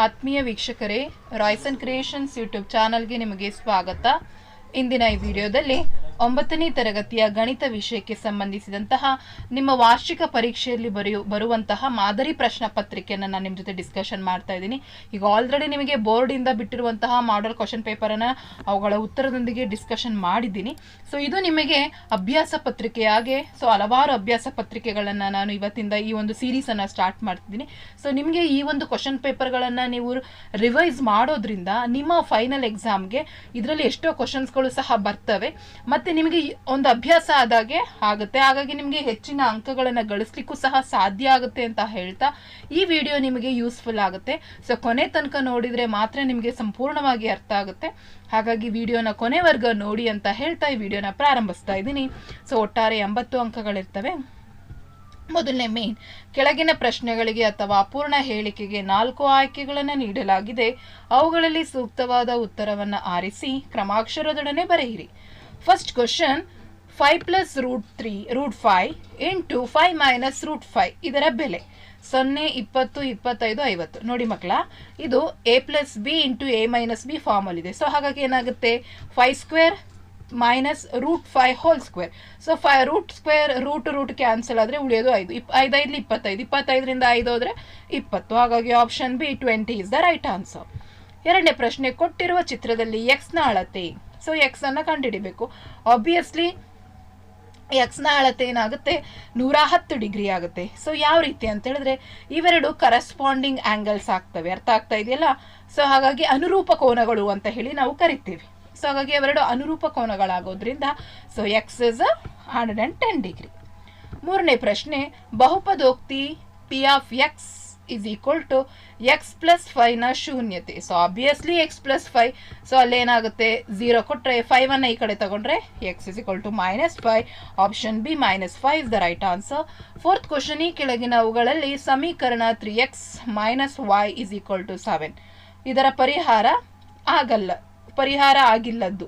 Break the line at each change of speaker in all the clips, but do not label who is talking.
ಆತ್ಮೀಯ ವೀಕ್ಷಕರೇ Royson creations YouTube ಚಾನಲ್ಗೆ ನಿಮಗೆ ಸ್ವಾಗತ. ಇಂದಿನ ಈ ವಿಡಿಯೋದಲ್ಲಿ ಒಂಬತ್ತನೇ ತರಗತಿಯ ಗಣಿತ ವಿಷಯಕ್ಕೆ ಸಂಬಂಧಿಸಿದಂತಹ ನಿಮ್ಮ ವಾರ್ಷಿಕ ಪರೀಕ್ಷೆಯಲ್ಲಿ ಬರೆಯು, ಬರುವಂತಹ ಮಾದರಿ ಪ್ರಶ್ನೆ ಪತ್ರಿಕೆಯನ್ನು ನಾನು ನಿಮ್ಮ ಜೊತೆ ಡಿಸ್ಕಷನ್ ಮಾಡ್ತಾ ಇದ್ದೀನಿ. ಈಗ ಆಲ್ರೆಡಿ ನಿಮಗೆ ಬೋರ್ಡಿಂದ ಬಿಟ್ಟಿರುವಂತಹ ಮಾಡಲ್ ಕ್ವಶನ್ ಪೇಪರನ್ನು ಅವುಗಳ ಉತ್ತರದೊಂದಿಗೆ ಡಿಸ್ಕಷನ್ ಮಾಡಿದ್ದೀನಿ. ಸೊ ಇದು ನಿಮಗೆ ಅಭ್ಯಾಸ ಪತ್ರಿಕೆಯಾಗೆ ಸೊ ಹಲವಾರು ಅಭ್ಯಾಸ ಪತ್ರಿಕೆಗಳನ್ನು ನಾನು ಇವತ್ತಿಂದ ಈ ಒಂದು ಸೀರೀಸನ್ನು ಸ್ಟಾರ್ಟ್ ಮಾಡ್ತಿದ್ದೀನಿ. ಸೊ ನಿಮಗೆ ಈ ಒಂದು ಕ್ವಶನ್ ಪೇಪರ್ಗಳನ್ನು ನೀವು ರಿವೈಸ್ ಮಾಡೋದ್ರಿಂದ ನಿಮ್ಮ ಫೈನಲ್ ಎಕ್ಸಾಮ್ಗೆ ಇದರಲ್ಲಿ ಎಷ್ಟೋ ಕ್ವಶನ್ಸ್ಗಳು ಸಹ ಬರ್ತವೆ. ಮತ್ತು ನಿಮಗೆ ಒಂದು ಅಭ್ಯಾಸ ಆದಾಗೆ ಆಗುತ್ತೆ. ಹಾಗಾಗಿ ನಿಮಗೆ ಹೆಚ್ಚಿನ ಅಂಕಗಳನ್ನು ಗಳಿಸ್ಲಿಕ್ಕೂ ಸಹ ಸಾಧ್ಯ ಆಗುತ್ತೆ ಅಂತ ಹೇಳ್ತಾ ಈ ವಿಡಿಯೋ ನಿಮಗೆ ಯೂಸ್ಫುಲ್ ಆಗುತ್ತೆ. ಸೊ ಕೊನೆ ತನಕ ನೋಡಿದರೆ ಮಾತ್ರ ನಿಮಗೆ ಸಂಪೂರ್ಣವಾಗಿ ಅರ್ಥ ಆಗುತ್ತೆ. ಹಾಗಾಗಿ ವಿಡಿಯೋನ ಕೊನೆವರೆಗೂ ನೋಡಿ ಅಂತ ಹೇಳ್ತಾ ಈ ವಿಡಿಯೋನ ಪ್ರಾರಂಭಿಸ್ತಾ ಇದ್ದೀನಿ. ಸೊ ಒಟ್ಟಾರೆ ಎಂಬತ್ತು ಅಂಕಗಳಿರ್ತವೆ. ಮೊದಲನೇ ಮೇನ್, ಕೆಳಗಿನ ಪ್ರಶ್ನೆಗಳಿಗೆ ಅಥವಾ ಅಪೂರ್ಣ ಹೇಳಿಕೆಗೆ ನಾಲ್ಕು ಆಯ್ಕೆಗಳನ್ನು ನೀಡಲಾಗಿದೆ. ಅವುಗಳಲ್ಲಿ ಸೂಕ್ತವಾದ ಉತ್ತರವನ್ನು ಆರಿಸಿ, ಕ್ರಮಾಕ್ಷರದೊಡನೆ ಬರೆಯಿರಿ. First question five plus root three root five into five minus root five ಇದರ ಬೆಲೆ ಸೊನ್ನೆ, ಇಪ್ಪತ್ತು, ಇಪ್ಪತ್ತೈದು, ಐವತ್ತು. ನೋಡಿ ಮಕ್ಕಳ, ಇದು A plus B into A minus B ಫಾರ್ಮಲ್ಲಿದೆ so ಹಾಗಾಗಿ ಏನಾಗುತ್ತೆ? Five square minus root five whole square so five root square root root cancel ಆದರೆ ಉಳಿಯೋದು ಐದು. ಇಪ್ ಐದೈದು ಇಪ್ಪತ್ತೈದು. ಇಪ್ಪತ್ತೈದರಿಂದ ಐದು ಹೋದರೆ ಇಪ್ಪತ್ತು. ಹಾಗಾಗಿ option B twenty is the right answer ಎರಡನೇ ಪ್ರಶ್ನೆ, ಕೊಟ್ಟಿರುವ ಚಿತ್ರದಲ್ಲಿ ಎಕ್ಸ್ನ ಅಳತೆ ಸೊ ಎಕ್ಸನ್ನು ಕಂಡುಹಿಡಿಬೇಕು. ಆಬ್ವಿಯಸ್ಲಿ ಎಕ್ಸ್ನ ಅಳತೆ ಏನಾಗುತ್ತೆ? ನೂರ ಹತ್ತು ಡಿಗ್ರಿ ಆಗುತ್ತೆ. ಸೊ ಯಾವ ರೀತಿ ಅಂತ ಹೇಳಿದ್ರೆ ಇವೆರಡು ಕರೆಸ್ಪಾಂಡಿಂಗ್ ಆಂಗಲ್ಸ್ ಆಗ್ತವೆ. ಅರ್ಥ ಆಗ್ತಾ ಇದೆಯಲ್ಲ? ಸೊ ಹಾಗಾಗಿ ಅನುರೂಪ ಕೋನಗಳು ಅಂತ ಹೇಳಿ ನಾವು ಕರಿತೀವಿ. ಸೊ ಹಾಗಾಗಿ ಅವೆರಡು ಅನುರೂಪ ಕೋನಗಳಾಗೋದ್ರಿಂದ so X is hundred and ten degree ಮೂರನೇ ಪ್ರಶ್ನೆ, ಬಹುಪದೋಕ್ತಿ P of X is equal to X plus ಫೈವ್ನ ಶೂನ್ಯತೆ. So obviously X plus five so ಅಲ್ಲೇನಾಗುತ್ತೆ zero ಕೊಟ್ಟರೆ ಫೈವನ್ನು ಈ ಕಡೆ ತಗೊಂಡ್ರೆ X is equal to minus five option B minus five is the right answer fourth question ಈ ಕೆಳಗಿನವುಗಳಲ್ಲಿ ಸಮೀಕರಣ three X minus Y is equal to seven ಇದರ ಪರಿಹಾರ ಆಗಲ್ಲ. ಪರಿಹಾರ ಆಗಿಲ್ಲದ್ದು.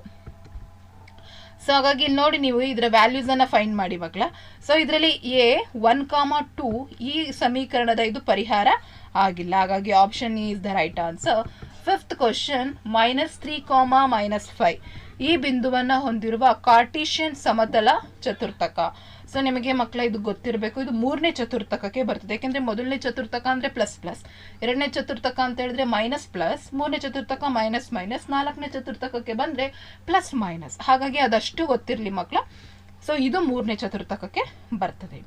ಸೊ ಹಾಗಾಗಿ ಇಲ್ಲಿ ನೋಡಿ ನೀವು ಇದರ ವ್ಯಾಲ್ಯೂಸ್ ಅನ್ನ ಫೈಂಡ್ ಮಾಡಿ ಮಕ್ಕಳ. ಸೊ ಇದರಲ್ಲಿ ಎ ಒನ್ ಕಾಮ ಟೂ ಈ ಸಮೀಕರಣದ ಇದು ಪರಿಹಾರ ಆಗಿಲ್ಲ. ಹಾಗಾಗಿ option is the right answer fifth question minus three comma minus five ಈ ಬಿಂದುವನ್ನು ಹೊಂದಿರುವ ಕಾರ್ಟಿಷಿಯನ್ ಸಮತಲ ಚತುರ್ಥಕ. ಸೊ ನಿಮಗೆ ಮಕ್ಕಳ ಇದು ಗೊತ್ತಿರಬೇಕು. ಇದು ಮೂರನೇ ಚತುರ್ಥಕಕ್ಕೆ ಬರ್ತದೆ. ಯಾಕೆಂದ್ರೆ ಮೊದಲನೇ ಚತುರ್ಥಕ ಅಂದ್ರೆ ಪ್ಲಸ್ ಪ್ಲಸ್ ಎರಡನೇ ಚತುರ್ಥಕ ಅಂತ ಹೇಳಿದ್ರೆ ಮೈನಸ್ ಪ್ಲಸ್ ಮೂರನೇ ಚತುರ್ಥಕ ಮೈನಸ್ ಮೈನಸ್ ನಾಲ್ಕನೇ ಚತುರ್ಥಕಕ್ಕೆ ಬಂದ್ರೆ ಪ್ಲಸ್ ಮೈನಸ್ ಹಾಗಾಗಿ ಅದಷ್ಟು ಗೊತ್ತಿರಲಿ ಮಕ್ಕಳ ಸೊ ಇದು ಮೂರನೇ ಚತುರ್ಥಕಕ್ಕೆ ಬರ್ತದೆ.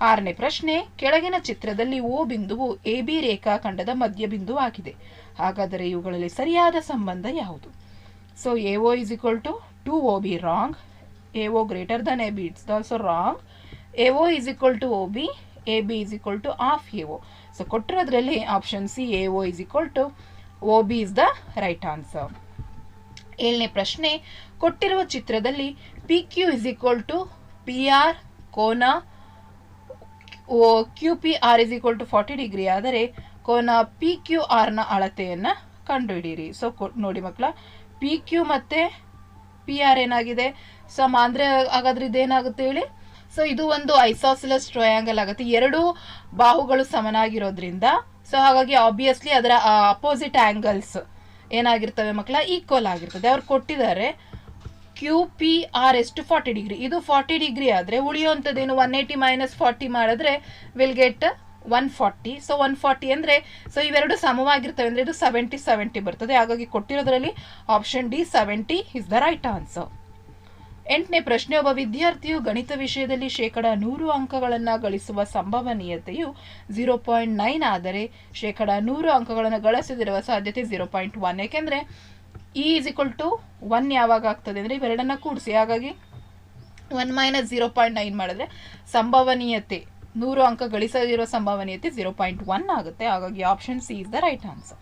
ಆರನೇ ಪ್ರಶ್ನೆ, ಕೆಳಗಿನ ಚಿತ್ರದಲ್ಲಿ ಓ ಬಿಂದುವು ಎ ಬಿ ರೇಖಾಖಂಡದ ಮಧ್ಯ ಬಿಂದು ಆಗಿದೆ. ಹಾಗಾದರೆ ಇವುಗಳಲ್ಲಿ ಸರಿಯಾದ ಸಂಬಂಧ ಯಾವುದು? So A O is equal to two O B wrong A greater than AB. It's also wrong. AO is equal to OB. AB is equal to half AO. So, ಕೊಟ್ಟಿರೋದ್ರಲ್ಲಿ option C A O is equal to O B is the right answer ಏಳನೇ ಪ್ರಶ್ನೆ ಕೊಟ್ಟಿರುವ ಚಿತ್ರದಲ್ಲಿ P Q is equal to P R ಕೋನ Q P R is equal to forty degree ಆದರೆ ಕೋನ P Q ಆರ್ನ ಅಳತೆಯನ್ನು ಕಂಡುಹಿಡಿಯಿರಿ ಸೊ ನೋಡಿ ಮಕ್ಕಳ ಪಿ ಕ್ಯೂ ಮತ್ತು ಪಿ ಆರ್ ಏನಾಗಿದೆ? ಸೊ ಅಂದರೆ ಹಾಗಾದ್ರೆ ಇದೇನಾಗುತ್ತೆ ಹೇಳಿ? ಸೊ ಇದು ಒಂದು ಐಸಾಸಿಲಸ್ ಟ್ರಯಾಂಗಲ್ ಆಗುತ್ತೆ. ಎರಡು ಬಾಹುಗಳು ಸಮನಾಗಿರೋದ್ರಿಂದ. ಸೊ ಹಾಗಾಗಿ ಆಬ್ವಿಯಸ್ಲಿ ಅದರ ಅಪೋಸಿಟ್ ಆ್ಯಂಗಲ್ಸ್ ಏನಾಗಿರ್ತವೆ ಮಕ್ಕಳ? ಈಕ್ವಲ್ ಆಗಿರ್ತದೆ. ಅವ್ರು ಕೊಟ್ಟಿದ್ದಾರೆ ಕ್ಯೂ ಪಿ ಆರ್ ಎಷ್ಟು ಫಾರ್ಟಿ ಡಿಗ್ರಿ ಇದು ಫಾರ್ಟಿ ಡಿಗ್ರಿ ಆದರೆ ಉಳಿಯುವಂಥದ್ದೇನು? ಒನ್ ಏಯ್ಟಿ ಮೈನಸ್ ಫಾರ್ಟಿ ಮಾಡಿದ್ರೆ will get one forty so one forty ಅಂದರೆ ಸೊ ಇವೆರಡು ಸಮವಾಗಿರ್ತವೆ ಅಂದರೆ ಇದು ಸೆವೆಂಟಿ ಸೆವೆಂಟಿ ಬರ್ತದೆ. ಹಾಗಾಗಿ ಕೊಟ್ಟಿರೋದ್ರಲ್ಲಿ option D seventy is the right answer ಎಂಟನೇ ಪ್ರಶ್ನೆ, ಒಬ್ಬ ವಿದ್ಯಾರ್ಥಿಯು ಗಣಿತ ವಿಷಯದಲ್ಲಿ ಶೇಕಡ ನೂರು ಅಂಕಗಳನ್ನು ಗಳಿಸುವ ಸಂಭವನೀಯತೆಯು ಝೀರೋ ಪಾಯಿಂಟ್ ನೈನ್ ಆದರೆ ಶೇಕಡ ನೂರು ಅಂಕಗಳನ್ನು ಗಳಿಸದಿರುವ ಸಾಧ್ಯತೆ ಝೀರೋ ಪಾಯಿಂಟ್ ಒನ್ ಏಕೆಂದರೆ E is equal to one ಯಾವಾಗ ಆಗ್ತದೆ ಅಂದರೆ ಇವೆರಡನ್ನು ಕೂಡಿಸಿ. ಹಾಗಾಗಿ one minus zero point nine ಮಾಡಿದ್ರೆ ಸಂಭವನೀಯತೆ ನೂರು ಅಂಕ ಗಳಿಸದಿರೋ ಸಂಭವನೀಯತೆ ಝೀರೋ ಪಾಯಿಂಟ್ ಒನ್ ಆಗುತ್ತೆ. ಹಾಗಾಗಿ option C is the right answer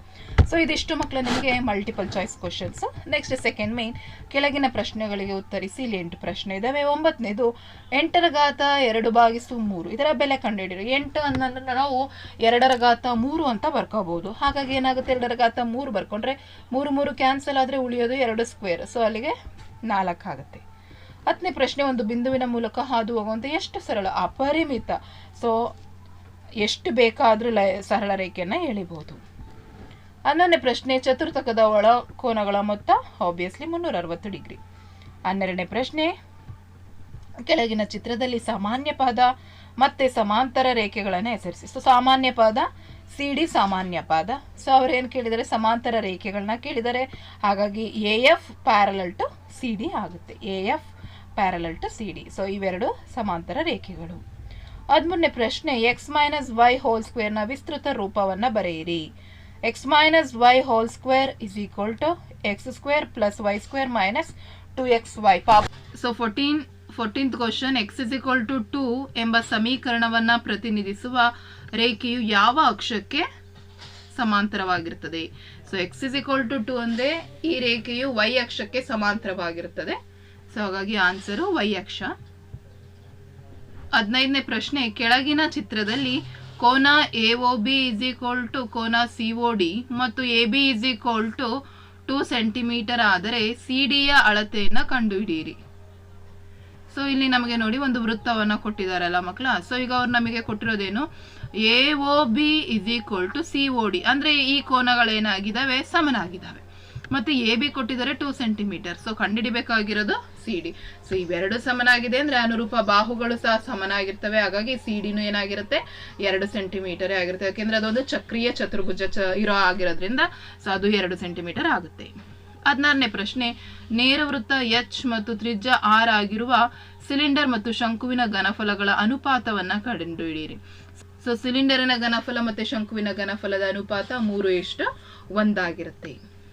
so ಇದಿಷ್ಟು ಮಕ್ಕಳು ನಿಮಗೆ multiple choice questions next second main ಕೆಳಗಿನ ಪ್ರಶ್ನೆಗಳಿಗೆ ಉತ್ತರಿಸಿ, ಇಲ್ಲಿ ಎಂಟು ಪ್ರಶ್ನೆ ಇದಾವೆ. ಒಂಬತ್ತನೇದು ಎಂಟರ ಘಾತ ಎರಡು ಭಾಗಿಸು ಮೂರು. ಇದರ ಬೆಲೆ ಕಂಡುಹಿಡಿಯಿರಿ. ಎಂಟು ಅನ್ನೋದನ್ನು ನಾವು ಎರಡರ ಘಾತ ಮೂರು ಅಂತ ಬರ್ಕೋಬಹುದು ಹಾಗಾಗಿ ಏನಾಗುತ್ತೆ? ಎರಡರ ಘಾತ ಮೂರು ಬರ್ಕೊಂಡ್ರೆ ಮೂರು ಮೂರು ಕ್ಯಾನ್ಸಲ್ ಆದರೆ ಉಳಿಯೋದು ಎರಡು ಸ್ಕ್ವೇರ್ ಸೊ ಅಲ್ಲಿಗೆ ನಾಲ್ಕು ಆಗುತ್ತೆ. ಹತ್ತನೇ ಪ್ರಶ್ನೆ ಒಂದು ಬಿಂದುವಿನ ಮೂಲಕ ಹಾದು ಹೋಗುವಂಥ ಎಷ್ಟು ಸರಳ, ಅಪರಿಮಿತ. ಸೊ ಎಷ್ಟು ಬೇಕಾದರೂ ಸರಳ ರೇಖೆಯನ್ನು ಎಳಿಬೋದು. ಹನ್ನೊಂದನೇ ಪ್ರಶ್ನೆ, ಚತುರ್ಥಕದ ಒಳ ಕೋನಗಳ ಮೊತ್ತ ಆಬ್ವಿಯಸ್ಲಿ ಮುನ್ನೂರ ಅರವತ್ತು ಡಿಗ್ರಿ. ಹನ್ನೆರಡನೇ ಪ್ರಶ್ನೆ, ಕೆಳಗಿನ ಚಿತ್ರದಲ್ಲಿ ಸಾಮಾನ್ಯ ಪಾದ ಮತ್ತೆ ಸಮಾಂತರ ರೇಖೆಗಳನ್ನು ಹೆಸರಿಸಿ. ಸೊ ಸಾಮಾನ್ಯ ಪಾದ ಸಿ ಡಿ ಸಾಮಾನ್ಯ ಪಾದ. ಸೊ ಅವ್ರೇನು ಕೇಳಿದರೆ? ಸಮಾಂತರ ರೇಖೆಗಳನ್ನ ಕೇಳಿದರೆ. ಹಾಗಾಗಿ A F parallel to C D ಆಗುತ್ತೆ. A F parallel to C D so ಇವೆರಡು ಸಮಾಂತರ ರೇಖೆಗಳು. ಹದಿಮೂರನೇ ಪ್ರಶ್ನೆ ಎಕ್ಸ್ ಮೈನಸ್ ವೈ ಹೋಲ್ ಸ್ಕ್ವೇರ್ನ ವಿಸ್ತೃತ ರೂಪವನ್ನು ಬರೆಯಿರಿ. X minus Y whole square is equal to X square plus Y square minus two X Y pop so fourteen fourteenth question X is equal to two ಎಂಬ ಸಮೀಕರಣವನ್ನು ಪ್ರತಿನಿಧಿಸುವ ರೇಖೆಯು ಯಾವ ಅಕ್ಷಕ್ಕೆ ಸಮಾಂತರವಾಗಿರುತ್ತದೆ so X is equal to two ಅಂದರೆ ಈ ರೇಖೆಯು Y ಅಕ್ಷಕ್ಕೆ ಸಮಾಂತರವಾಗಿರುತ್ತದೆ ಸೊ ಹಾಗಾಗಿ ಆನ್ಸರು ವೈ ಅಕ್ಷ. ಹದಿನೈದನೇ ಪ್ರಶ್ನೆ, ಕೆಳಗಿನ ಚಿತ್ರದಲ್ಲಿ ಕೋನ A O B is equal to ಕೋನ ಸಿ ಒ ಡಿ ಮತ್ತು A B is equal to two centimetre ಆದರೆ ಸಿ ಡಿಯ ಅಳತೆಯನ್ನು ಕಂಡುಹಿಡಿಯಿರಿ. ಸೊ ಇಲ್ಲಿ ನಮಗೆ ನೋಡಿ ಒಂದು ವೃತ್ತವನ್ನು ಕೊಟ್ಟಿದ್ದಾರಲ್ಲ ಮಕ್ಕಳ. ಸೊ ಈಗ ಅವ್ರು ನಮಗೆ ಕೊಟ್ಟಿರೋದೇನು? A O B is equal to C O D ಅಂದರೆ ಈ ಕೋನಗಳೇನಾಗಿದ್ದಾವೆ ಸಮನಾಗಿದ್ದಾವೆ ಮತ್ತು ಎ ಬಿ ಕೊಟ್ಟಿದ್ದಾರೆ ಟೂ ಸೆಂಟಿಮೀಟರ್ ಸೊ ಕಂಡುಹಿಡಿಬೇಕಾಗಿರೋದು ಸಿ ಡಿ ಸೊ ಇವೆರಡು ಸಮನಾಗಿದೆ ಅಂದರೆ ಅನುರೂಪ ಬಾಹುಗಳು ಸಹ ಸಮನಾಗಿರ್ತವೆ. ಹಾಗಾಗಿ ಸಿ ಡಿನೂ ಏನಾಗಿರುತ್ತೆ? ಎರಡು ಸೆಂಟಿಮೀಟರೇ ಆಗಿರುತ್ತೆ. ಯಾಕೆಂದರೆ ಅದೊಂದು ಚಕ್ರೀಯ ಚತುರ್ಭುಜ ಚ ಇರೋ ಆಗಿರೋದ್ರಿಂದ ಸೊ ಅದು ಎರಡು ಸೆಂಟಿಮೀಟರ್ ಆಗುತ್ತೆ. ಹದಿನಾರನೇ ಪ್ರಶ್ನೆ. ನೇರ ವೃತ್ತ ಎಚ್ ಮತ್ತು ತ್ರಿಜ್ಯ ಆರ್ ಆಗಿರುವ ಸಿಲಿಂಡರ್ ಮತ್ತು ಶಂಕುವಿನ ಘನಫಲಗಳ ಅನುಪಾತವನ್ನು ಕಂಡುಹಿಡಿಯಿರಿ. ಸೊ ಸಿಲಿಂಡರಿನ ಘನಫಲ ಮತ್ತು ಶಂಕುವಿನ ಘನಫಲದ ಅನುಪಾತ ಮೂರು ಇಷ್ಟು ಒಂದಾಗಿರುತ್ತೆ.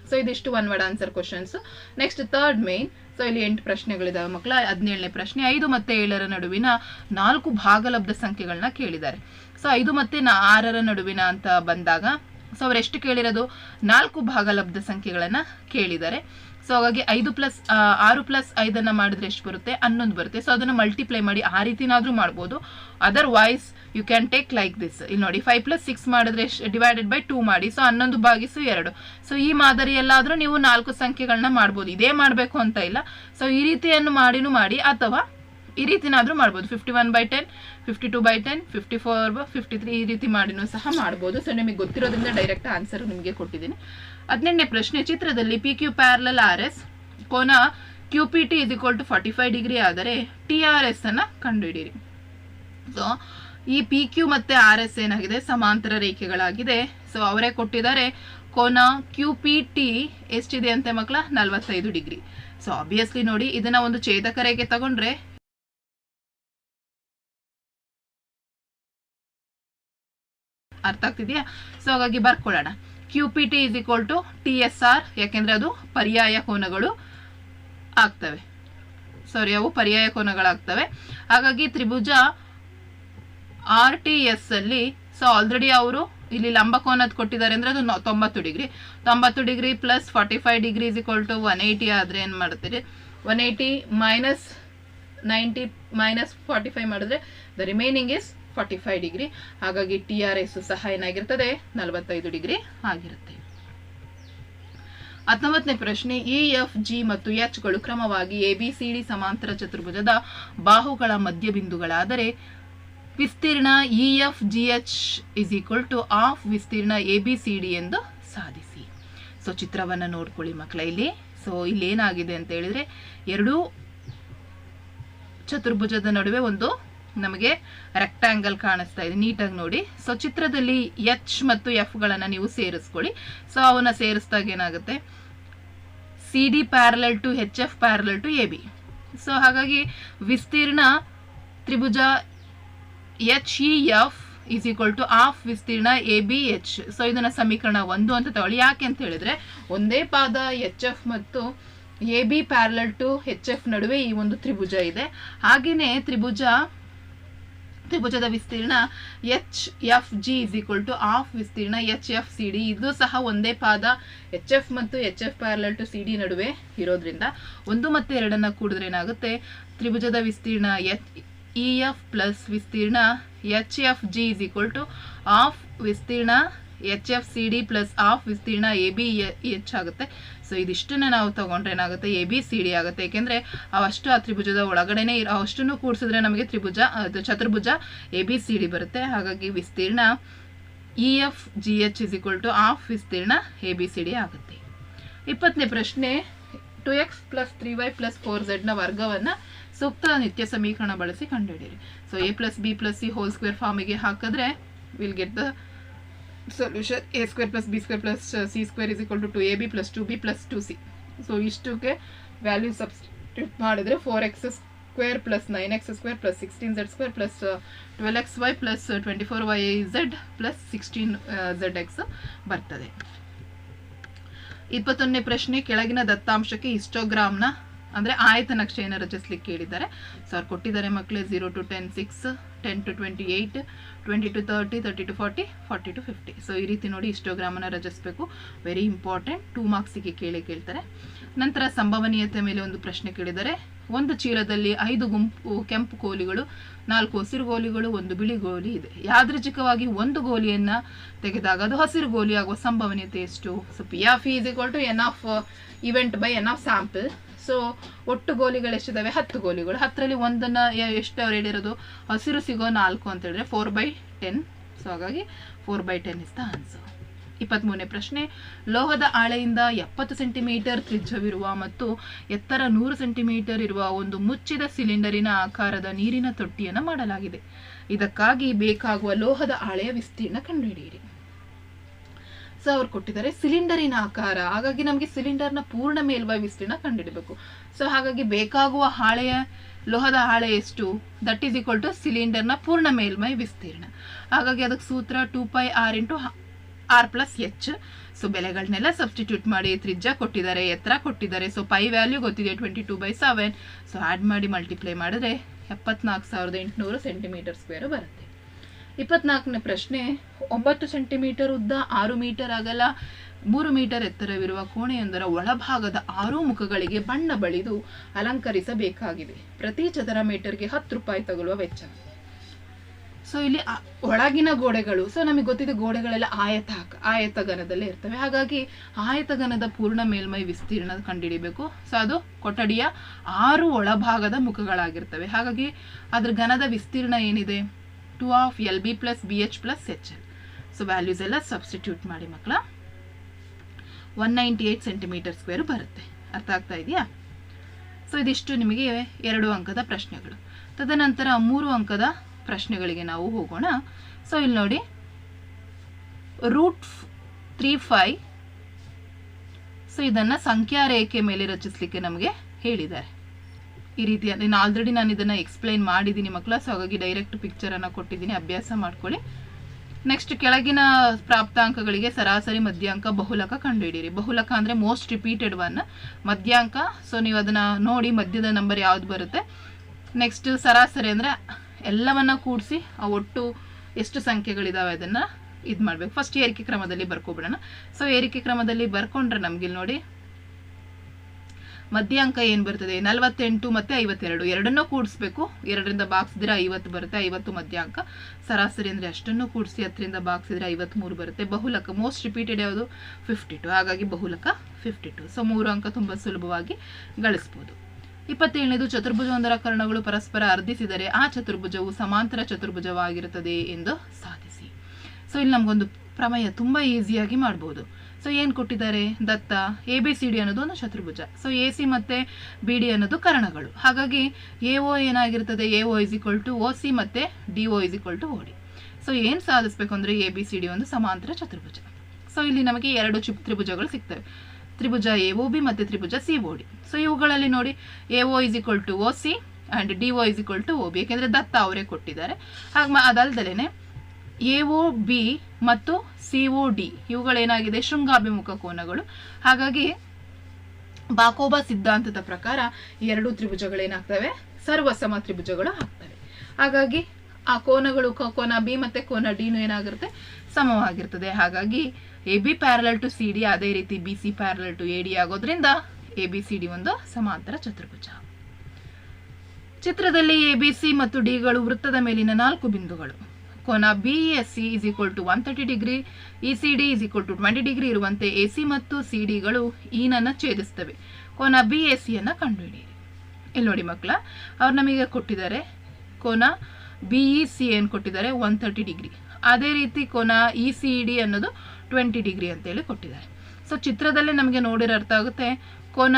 ಸೊ ಇದಿಷ್ಟು one word answer questions next third main so ಇಲ್ಲಿ ಎಂಟು ಪ್ರಶ್ನೆಗಳಿದಾವೆ ಮಕ್ಕಳ. ಹದಿನೇಳನೇ ಪ್ರಶ್ನೆ. ಐದು ಮತ್ತೆ ಏಳರ ನಡುವಿನ ನಾಲ್ಕು ಭಾಗಲಬ್ಧ ಸಂಖ್ಯೆಗಳನ್ನ ಕೇಳಿದ್ದಾರೆ. ಸೊ ಐದು ಮತ್ತೆ ನಾ ಆರರ ನಡುವಿನ ಅಂತ ಬಂದಾಗ ಸೊ ಎಷ್ಟು ಕೇಳಿರೋದು? ನಾಲ್ಕು ಭಾಗಲಬ್ಧ ಸಂಖ್ಯೆಗಳನ್ನು ಕೇಳಿದ್ದಾರೆ. ಸೊ ಹಾಗಾಗಿ ಐದು ಪ್ಲಸ್ ಆರು ಪ್ಲಸ್ ಐದನ್ನು ಮಾಡಿದ್ರೆ ಎಷ್ಟು ಬರುತ್ತೆ? ಹನ್ನೊಂದು ಬರುತ್ತೆ. ಸೊ ಅದನ್ನು ಮಲ್ಟಿಪ್ಲೈ ಮಾಡಿ ಆ ರೀತಿನಾದರೂ ಮಾಡ್ಬೋದು. Otherwise you can take like this ಇಲ್ಲಿ ನೋಡಿ ಫೈವ್ ಪ್ಲಸ್ ಸಿಕ್ಸ್ ಮಾಡಿದ್ರೆ ಡಿವೈಡೆಡ್ ಬೈ ಟೂ ಮಾಡಿ. ಸೊ ಹನ್ನೊಂದು ಭಾಗಿಸು ಎರಡು. ಸೊ ಈ ಮಾದರಿಯಲ್ಲಾದರೂ ನೀವು ನಾಲ್ಕು ಸಂಖ್ಯೆಗಳನ್ನ ಮಾಡ್ಬೋದು. ಇದೇ ಮಾಡಬೇಕು ಅಂತ ಇಲ್ಲ. ಸೊ ಈ ರೀತಿಯನ್ನು ಮಾಡಿನೂ ಮಾಡಿ ಅಥವಾ ಈ ರೀತಿನಾದರೂ ಮಾಡ್ಬೋದು. Fifty one by ten fifty two by ten fifty four fifty three ಈ ರೀತಿ ಮಾಡಿನೂ ಸಹ ಮಾಡ್ಬೋದು. ಸೊ ನಿಮಗೆ ಗೊತ್ತಿರೋದ್ರಿಂದ ಡೈರೆಕ್ಟ್ ಆನ್ಸರ್ ನಿಮಗೆ ಕೊಟ್ಟಿದ್ದೀನಿ. ಹದಿನೆಂಟನೇ ಪ್ರಶ್ನೆ, ಚಿತ್ರದಲ್ಲಿ P Q parallel R S ಕೋನ Q P T is equal to forty five degree ಆದರೆ ಟಿ ಆರ್ ಎಸ್ ಅನ್ನು ಕಂಡುಹಿಡಿಯಿರಿ. ಸೊ ಈ ಪಿ ಕ್ಯೂ ಮತ್ತು ಆರ್ ಎಸ್ ಏನಾಗಿದೆ? ಸಮಾಂತರ ರೇಖೆಗಳಾಗಿದೆ. ಸೊ ಅವರೇ ಕೊಟ್ಟಿದ್ದಾರೆ ಕೋನ ಕ್ಯೂ ಪಿ ಟಿ ಎಷ್ಟಿದೆ ಅಂತೆ ಮಕ್ಕಳ? ನಲವತ್ತೈದು ಡಿಗ್ರಿ ಸೊ ಆಬ್ವಿಯಸ್ಲಿ ನೋಡಿ, ಇದನ್ನ ಒಂದು ಛೇದಕ ರೇಖೆ ತಗೊಂಡ್ರೆ ಅರ್ಥ ಆಗ್ತಿದೆಯಾ? ಸೊ ಹಾಗಾಗಿ ಬರ್ಕೊಳ್ಳೋಣ. Q P T is equal to T S R ಯಾಕೆಂದ್ರೆ ಅದು ಪರ್ಯಾಯ ಕೋನಗಳು ಆಗ್ತವೆ. ಸಾರಿ ಅವು ಪರ್ಯಾಯ ಕೋನಗಳಾಗ್ತವೆ. ಹಾಗಾಗಿ ತ್ರಿಭುಜ ಆರ್ ಟಿ ಎಸ್ ಅಲ್ಲಿ ಸೊ ಆಲ್ರೆಡಿ ಅವರು ಇಲ್ಲಿ ಲಂಬ ಕೋನದ್ ಕೊಟ್ಟಿದ್ದಾರೆ ಅಂದ್ರೆ ಅದು ತೊಂಬತ್ತು ಡಿಗ್ರಿ. ತೊಂಬತ್ತು degree plus forty five degree is equal to one eighty ಆದರೆ ಏನು ಮಾಡ್ತೀರಿ? One eighty minus ninety minus forty five ಮಾಡಿದ್ರೆ the remaining is forty five degree ಹಾಗಾಗಿ ಟಿ ಆರ್ ಎಸ್ ಸಹ ಏನಾಗಿರ್ತದೆ? ನಲವತ್ತೈದು ಡಿಗ್ರಿ ಆಗಿರುತ್ತೆ. ಹತ್ತೊಂಬತ್ತನೇ ಪ್ರಶ್ನೆ ಇ ಎಫ್ ಜಿ ಮತ್ತು ಎಚ್ಗಳು ಕ್ರಮವಾಗಿ ಎ ಬಿ ಸಿ ಡಿ ಸಮಾಂತರ ಚತುರ್ಭುಜದ ಬಾಹುಗಳ ಮಧ್ಯಬಿಂದುಗಳಾದರೆ ವಿಸ್ತೀರ್ಣ E F G H is equal to of ವಿಸ್ತೀರ್ಣ ಎ ಬಿ ಸಿ ಡಿ ಎಂದು ಸಾಧಿಸಿ. ಸೊ ಚಿತ್ರವನ್ನು ನೋಡ್ಕೊಳ್ಳಿ ಮಕ್ಕಳ ಇಲ್ಲಿ. ಸೊ ಇಲ್ಲಿ ಏನಾಗಿದೆ ಅಂತ ಹೇಳಿದ್ರೆ ಎರಡೂ ಚತುರ್ಭುಜದ ನಡುವೆ ಒಂದು ನಮಗೆ ರೆಕ್ಟ್ಯಾಂಗಲ್ ಕಾಣಿಸ್ತಾ ಇದೆ. ನೀಟಾಗಿ ನೋಡಿ. ಸೊ ಚಿತ್ರದಲ್ಲಿ ಎಚ್ ಮತ್ತು ಎಫ್ ಗಳನ್ನ ನೀವು ಸೇರಿಸ್ಕೊಳ್ಳಿ. ಸೊ ಅವನ್ನ ಸೇರಿಸಿದಾಗ ಏನಾಗುತ್ತೆ? C D parallel to H F parallel to A B so ಹಾಗಾಗಿ ವಿಸ್ತೀರ್ಣ ತ್ರಿಭುಜ H E F is equal to of ವಿಸ್ತೀರ್ಣ ಎ ಬಿ ಎಚ್ ಸೊ ಇದನ್ನ ಸಮೀಕರಣ ಒಂದು ಅಂತ ತಗೊಳ್ಳಿ. ಯಾಕೆ ಅಂತ ಹೇಳಿದ್ರೆ, ಒಂದೇ ಪಾದ ಎಚ್ ಎಫ್ ಮತ್ತು A B parallel to H F ನಡುವೆ ಈ ಒಂದು ತ್ರಿಭುಜ ಇದೆ. ಹಾಗೆಯೇ ತ್ರಿಭುಜ ತ್ರಿಭುಜದ ವಿಸ್ತೀರ್ಣ H F G is equal to of ವಿಸ್ತೀರ್ಣ ಎಚ್ ಎಫ್ ಸಿ ಡಿ ಇದು ಸಹ ಒಂದೇ ಪಾದ. ಎಚ್ ಎಫ್ ಮತ್ತು H F parallel to C D ನಡುವೆ ಇರೋದ್ರಿಂದ ಒಂದು ಮತ್ತು ಎರಡನ್ನ ಕೂಡಿದ್ರೆ ಏನಾಗುತ್ತೆ? ತ್ರಿಭುಜದ ವಿಸ್ತೀರ್ಣ ಎಚ್ ಇ ಎಫ್ ಪ್ಲಸ್ ವಿಸ್ತೀರ್ಣ H F G is equal to of ವಿಸ್ತೀರ್ಣ H F C D plus of ವಿಸ್ತೀರ್ಣ ಎ ಬಿ ಎಚ್ ಆಗುತ್ತೆ. ಸೊ ಇದಿಷ್ಟನ್ನ ನಾವು ತಗೊಂಡ್ರೆ ಏನಾಗುತ್ತೆ? ಎ ಬಿ ಸಿ ಡಿ ಆಗುತ್ತೆ. ಏಕೆಂದರೆ ಅವಷ್ಟು ಆ ತ್ರಿಭುಜದ ಒಳಗಡೆನೆ ಇರೋ ಅಷ್ಟನ್ನು ಕೂಡಿಸಿದ್ರೆ ನಮಗೆ ತ್ರಿಭುಜ, ಅದು ಚತುರ್ಭುಜ ಎ ಬಿ ಸಿ ಡಿ ಬರುತ್ತೆ. ಹಾಗಾಗಿ ವಿಸ್ತೀರ್ಣ E F G H is equal to of ವಿಸ್ತೀರ್ಣ ಎ ಬಿ ಸಿ ಡಿ ಆಗುತ್ತೆ. ಇಪ್ಪತ್ತನೇ ಪ್ರಶ್ನೆ two X plus three Y plus four ಝೆಡ್ನ ವರ್ಗವನ್ನು ಸೂಕ್ತ ನಿತ್ಯ ಸಮೀಕರಣ ಬಳಸಿ ಕಂಡುಹಿಡಿಯಿರಿ. So A plus B plus C whole square ಫಾರ್ಮಿಗೆ ಹಾಕಿದ್ರೆ will get the solution A square plus B square plus C square is equal to two A B plus two B plus two C so ಇಷ್ಟಕ್ಕೆ value substitute ಮಾಡಿದ್ರೆ four X square plus nine X square plus sixteen Z square plus twelve X Y plus twenty four Y Z plus sixteen Z X ಬರ್ತದೆ. ಇಪ್ಪತ್ತೊಂದನೇ ಪ್ರಶ್ನೆ, ಕೆಳಗಿನ ದತ್ತಾಂಶಕ್ಕೆ ಇಸ್ಟೋಗ್ರಾಮ್ನ ಅಂದರೆ ಆಯತ ನಕ್ಷೆಯನ್ನು ರಚಿಸ್ಲಿಕ್ಕೆ ಕೇಳಿದ್ದಾರೆ. ಸರ್ ಕೊಟ್ಟಿದ್ದಾರೆ ಮಕ್ಕಳೇ zero to ten six ten to twenty eight twenty to thirty thirty to forty forty to fifty so ಈ ರೀತಿ ನೋಡಿ ಇಸ್ಟೋಗ್ರಾಮನ್ನು ರಚಿಸಬೇಕು. ವೆರಿ ಇಂಪಾರ್ಟೆಂಟ್ ಟೂ ಮಾರ್ಕ್ಸಿಗೆ ಕೇಳಿ ಕೇಳ್ತಾರೆ. ನಂತರ ಸಂಭವನೀಯತೆ ಮೇಲೆ ಒಂದು ಪ್ರಶ್ನೆ ಕೇಳಿದರೆ, ಒಂದು ಚೀಲದಲ್ಲಿ ಐದು ಗುಂಪು, ಕೆಂಪು ಗೋಲಿಗಳು ನಾಲ್ಕು ಹಸಿರು ಗೋಲಿಗಳು, ಒಂದು ಬಿಳಿ ಗೋಲಿ ಇದೆ. ಯಾದೃಚ್ಛಿಕವಾಗಿ ಒಂದು ಗೋಲಿಯನ್ನು ತೆಗೆದಾಗ ಅದು ಹಸಿರು ಗೋಲಿ ಆಗುವ ಸಂಭವನೀಯತೆ ಎಷ್ಟು? So P of is equal to N of event by N of sample so ಒಟ್ಟು ಗೋಲಿಗಳು ಎಷ್ಟಿದಾವೆ? ಹತ್ತು ಗೋಲಿಗಳು. ಹತ್ತರಲ್ಲಿ ಒಂದನ್ನು ಎಷ್ಟು ಅವ್ರು ಹೇಳಿರೋದು? ಹಸಿರು ಸಿಗೋ ನಾಲ್ಕು ಅಂತ ಹೇಳಿದ್ರೆ ಫೋರ್ ಬೈ ಟೆನ್ ಸೊ ಹಾಗಾಗಿ four by ten is the answer ಇಪ್ಪತ್ತ್ಮೂರನೇ ಪ್ರಶ್ನೆ. ಲೋಹದ ಆಳೆಯಿಂದ ಎಪ್ಪತ್ತು ಸೆಂಟಿಮೀಟರ್ ತ್ರಿಜ್ಯವಿರುವ ಮತ್ತು ಎತ್ತರ ನೂರು ಸೆಂಟಿಮೀಟರ್ ಇರುವ ಒಂದು ಮುಚ್ಚಿದ ಸಿಲಿಂಡರಿನ ಆಕಾರದ ನೀರಿನ ತೊಟ್ಟಿಯನ್ನು ಮಾಡಲಾಗಿದೆ. ಇದಕ್ಕಾಗಿ ಬೇಕಾಗುವ ಲೋಹದ ಹಾಳೆಯ ವಿಸ್ತೀರ್ಣ ಕಂಡುಹಿಡಿಯಿರಿ. ಸೊ ಅವ್ರು ಕೊಟ್ಟಿದ್ದಾರೆ. ಸಿಲಿಂಡರಿನ ಆಕಾರ, ಹಾಗಾಗಿ ನಮಗೆ ಸಿಲಿಂಡರ್ನ ಪೂರ್ಣ ಮೇಲ್ಮೈ ವಿಸ್ತೀರ್ಣ ಕಂಡಿಡಬೇಕು ಸೊ ಹಾಗಾಗಿ ಬೇಕಾಗುವ ಹಾಳೆಯ, ಲೋಹದ ಹಾಳೆ ಎಷ್ಟು? ದಟ್ ಈಸ್ ಈಕ್ವಲ್ ಟು ಸಿಲಿಂಡರ್ನ ಪೂರ್ಣ ಮೇಲ್ಮೈ ವಿಸ್ತೀರ್ಣ. ಹಾಗಾಗಿ ಅದಕ್ಕೆ ಸೂತ್ರ two pi R into R plus H so ಬೆಲೆಗಳನ್ನೆಲ್ಲ substitute ಮಾಡಿ ತ್ರಿಜ್ಯ ಕೊಟ್ಟಿದ್ದಾರೆ, ಎತ್ತರ ಕೊಟ್ಟಿದ್ದಾರೆ. ಸೊ ಪೈ ವ್ಯಾಲ್ಯೂ ಗೊತ್ತಿದೆ twenty two by seven so add ಮಾಡಿ ಮಲ್ಟಿಪ್ಲೈ ಮಾಡಿದ್ರೆ ಎಪ್ಪತ್ನಾಲ್ಕು ಸಾವಿರದ ಎಂಟುನೂರು ಸೆಂಟಿಮೀಟರ್ ಸ್ಕ್ವೇರ್ ಬರುತ್ತೆ. ಇಪ್ಪತ್ನಾಲ್ಕನೇ ಪ್ರಶ್ನೆ, ಒಂಬತ್ತು ಸೆಂಟಿಮೀಟರ್ ಉದ್ದ ಆರು ಮೀಟರ್ ಅಗಲ, ಮೂರು ಮೀಟರ್ ಎತ್ತರವಿರುವ ಕೋಣೆಯೊಂದರ ಒಳಭಾಗದ ಆರು ಮುಖಗಳಿಗೆ ಬಣ್ಣ ಬಳಿದು ಅಲಂಕರಿಸಬೇಕಾಗಿದೆ. ಪ್ರತಿ ಚದರ ಮೀಟರ್ಗೆ ಹತ್ತು ರೂಪಾಯಿ ತಗೊಳ್ಳುವ ವೆಚ್ಚ. ಸೊ ಇಲ್ಲಿ ಒಳಗಿನ ಗೋಡೆಗಳು ಸೊ ನಮಗೆ ಗೊತ್ತಿದೆ ಗೋಡೆಗಳೆಲ್ಲ ಆಯತ ಆಯತಗನದಲ್ಲೇ ಇರ್ತವೆ. ಹಾಗಾಗಿ ಆಯತಗನದ ಪೂರ್ಣ ಮೇಲ್ಮೈ ವಿಸ್ತೀರ್ಣ ಕಂಡುಹಿಡಿಬೇಕು ಸೊ ಅದು ಕೊಠಡಿಯ ಆರು ಒಳಭಾಗದ ಮುಖಗಳಾಗಿರ್ತವೆ. ಹಾಗಾಗಿ ಅದ್ರ ಘನದ ವಿಸ್ತೀರ್ಣ ಏನಿದೆ? Two of L B plus B H plus H L. So values ಎಲ್ಲ ಸಬ್ಸ್ಟಿಟ್ಯೂಟ್ ಮಾಡಿ ಮಕ್ಕಳ. One ninety eight centimetre square ಬರುತ್ತೆ. ಅರ್ಥ ಆಗ್ತಾ ಇದೆಯಾ? ಸೊ ಇದಿಷ್ಟು ನಿಮಗೆ ಎರಡು ಅಂಕದ ಪ್ರಶ್ನೆಗಳು. ತದನಂತರ ಮೂರು ಅಂಕದ ಪ್ರಶ್ನೆಗಳಿಗೆ ನಾವು ಹೋಗೋಣ. ಸೊ ಇಲ್ಲಿ ನೋಡಿ. Root three five. ಸೊ ಇದನ್ನು ಸಂಖ್ಯಾ ರೇಖೆ ಮೇಲೆ ರಚಿಸಲಿಕ್ಕೆ ನಮಗೆ ಹೇಳಿದ್ದಾರೆ. ಈ ರೀತಿ ನೀನು ಆಲ್ರೆಡಿ ನಾನು ಇದನ್ನು ಎಕ್ಸ್ಪ್ಲೈನ್ ಮಾಡಿದ್ದೀನಿ ಮಕ್ಕಳ ಸೊ ಹಾಗಾಗಿ ಡೈರೆಕ್ಟ್ ಪಿಕ್ಚರನ್ನು ಕೊಟ್ಟಿದ್ದೀನಿ, ಅಭ್ಯಾಸ ಮಾಡ್ಕೊಳ್ಳಿ. ನೆಕ್ಸ್ಟ್ ಕೆಳಗಿನ ಪ್ರಾಪ್ತಾಂಕಗಳಿಗೆ ಸರಾಸರಿ ಮಧ್ಯಾಂಕ, ಬಹುಲಕ ಕಂಡುಹಿಡಿಯಿರಿ. ಬಹುಲಕ ಅಂದರೆ ಮೋಸ್ಟ್ ರಿಪೀಟೆಡ್ ಒನ್ ಮಧ್ಯಾಂಕ ಸೊ ನೀವು ಅದನ್ನು ನೋಡಿ ಮಧ್ಯದ ನಂಬರ್ ಯಾವ್ದು ಬರುತ್ತೆ? ನೆಕ್ಸ್ಟ್ ಸರಾಸರಿ ಅಂದರೆ ಎಲ್ಲವನ್ನ ಕೂಡಿಸಿ, ಆ ಒಟ್ಟು ಎಷ್ಟು ಸಂಖ್ಯೆಗಳಿದಾವೆ ಅದನ್ನು ಇದು ಮಾಡಬೇಕು ಫಸ್ಟ್ ಏರಿಕೆ ಕ್ರಮದಲ್ಲಿ ಬರ್ಕೊಬಿಡೋಣ. ಸೊ ಏರಿಕೆ ಕ್ರಮದಲ್ಲಿ ಬರ್ಕೊಂಡ್ರೆ ನಮಗಿಲ್ಲಿ ಇಲ್ಲಿ ನೋಡಿ ಮಧ್ಯಾಂಕ ಏನು ಬರ್ತದೆ? ನಲವತ್ತೆಂಟು ಮತ್ತು ಐವತ್ತೆರಡು. ಎರಡನ್ನೂ ಕೂಡಿಸ್ಬೇಕು. ಎರಡರಿಂದ ಬಾಕ್ಸಿದ್ರೆ ಐವತ್ತು ಬರುತ್ತೆ, ಐವತ್ತು ಮಧ್ಯಾಂಕ. ಸರಾಸರಿ ಅಂದರೆ ಅಷ್ಟನ್ನು ಕೂಡಿಸಿ ಹತ್ತರಿಂದ ಬಾಕ್ಸಿದ್ರೆ ಐವತ್ತ್ಮೂರು ಬರುತ್ತೆ. ಬಹುಲಕ ಮೋಸ್ಟ್ ರಿಪೀಟೆಡ್ ಯಾವುದು? ಫಿಫ್ಟಿ ಟು ಹಾಗಾಗಿ ಬಹುಲಕ ಫಿಫ್ಟಿ ಟು ಸೊ ಮೂರು ಅಂಕ ತುಂಬ ಸುಲಭವಾಗಿ ಗಳಿಸ್ಬೋದು. ಇಪ್ಪತ್ತೇಳನೇದು, ಚತುರ್ಭುಜವೊಂದರ ಕರ್ಣಗಳು ಪರಸ್ಪರ ಅರ್ಧಿಸಿದರೆ ಆ ಚತುರ್ಭುಜವು ಸಮಾಂತರ ಚತುರ್ಭುಜವಾಗಿರುತ್ತದೆ ಎಂದು ಸಾಧಿಸಿ. ಸೊ ಇಲ್ಲಿ ನಮಗೊಂದು ಪ್ರಮೇಯ ತುಂಬ ಈಸಿಯಾಗಿ ಮಾಡ್ಬೋದು. ಸೊ ಏನು ಕೊಟ್ಟಿದ್ದಾರೆ? ದತ್ತ ಎ ಬಿ ಸಿ ಡಿ ಅನ್ನೋದು ಒಂದು ಚತುರ್ಭುಜ ಸೊ ಎ ಸಿ ಮತ್ತು ಬಿ ಡಿ ಅನ್ನೋದು ಕರಣಗಳು. ಹಾಗಾಗಿ A O ಏನಾಗಿರ್ತದೆ? A O is equal to O C ಮತ್ತು D O is equal to O D so ಏನು ಸಾಧಿಸಬೇಕು ಅಂದರೆ ಎ ಬಿ ಸಿ ಡಿ ಒಂದು ಸಮಾಂತರ ಚತುರ್ಭುಜ ಸೊ ಇಲ್ಲಿ ನಮಗೆ ಎರಡು ಚಿ ತ್ರಿಭುಜಗಳು ಸಿಗ್ತವೆ. ತ್ರಿಭುಜ ಎ ಒ ಬಿ ಮತ್ತು ತ್ರಿಭುಜ ಸಿ ಒ ಡಿ ಸೊ ಇವುಗಳಲ್ಲಿ ನೋಡಿ A O is equal to O C and D O is equal to O B ಯಾಕೆಂದರೆ ದತ್ತ ಅವರೇ ಕೊಟ್ಟಿದ್ದಾರೆ. ಹಾಗೆ ಅದಲ್ದಲೇ ಎ ಒ ಬಿ ಮತ್ತು ಸಿ ಒ ಡಿ ಇವುಗಳೇನಾಗಿದೆ? ಶೃಂಗಾಭಿಮುಖ ಕೋನಗಳು. ಹಾಗಾಗಿ ಬಾಕೋಬಾ ಸಿದ್ಧಾಂತದ ಪ್ರಕಾರ ಎರಡು ತ್ರಿಭುಜಗಳೇನಾಗ್ತವೆ? ಸರ್ವಸಮ ತ್ರಿಭುಜಗಳು ಆಗ್ತವೆ. ಹಾಗಾಗಿ ಆ ಕೋನಗಳು ಕೋನ ಬಿ ಮತ್ತು ಕೋನ ಡಿನೂ ಏನಾಗಿರುತ್ತೆ? ಸಮವಾಗಿರ್ತದೆ. ಹಾಗಾಗಿ A B parallel to C D ಅದೇ ರೀತಿ B C parallel to A D ಆಗೋದ್ರಿಂದ ಎ ಬಿ ಸಿ ಡಿ ಒಂದು ಸಮಾಂತರ ಚತುರ್ಭುಜ. ಚಿತ್ರದಲ್ಲಿ ಎ ಬಿ ಸಿ ಮತ್ತು ಡಿಗಳು ವೃತ್ತದ ಮೇಲಿನ ನಾಲ್ಕು ಬಿಂದುಗಳು. ಕೋನ B S C is equal to one thirty degree E C D is equal to twenty degree ಇರುವಂತೆ ಎ ಸಿ ಮತ್ತು ಸಿ ಡಿಗಳು ಈನನ್ನು ಛೇದಿಸ್ತವೆ. ಕೋನ ಬಿ ಎಸ್ ಸಿಯನ್ನು ಕಂಡುಹಿಡಿಯಿರಿ ಇಲ್ಲಿ ನೋಡಿ ಮಕ್ಕಳ, ಅವ್ರು ನಮಗೆ ಕೊಟ್ಟಿದ್ದಾರೆ ಕೋನ ಬಿ ಇ ಸಿ ಏನು ಕೊಟ್ಟಿದ್ದಾರೆ? ಒನ್ ತರ್ಟಿ ಡಿಗ್ರಿ ಅದೇ ರೀತಿ ಕೋನ ಇ ಸಿ ಡಿ ಅನ್ನೋದು ಟ್ವೆಂಟಿ ಡಿಗ್ರಿ ಅಂತೇಳಿ ಕೊಟ್ಟಿದ್ದಾರೆ. ಸೊ ಚಿತ್ರದಲ್ಲೇ ನಮಗೆ ನೋಡಿರೋ ಅರ್ಥ ಆಗುತ್ತೆ. ಕೋನ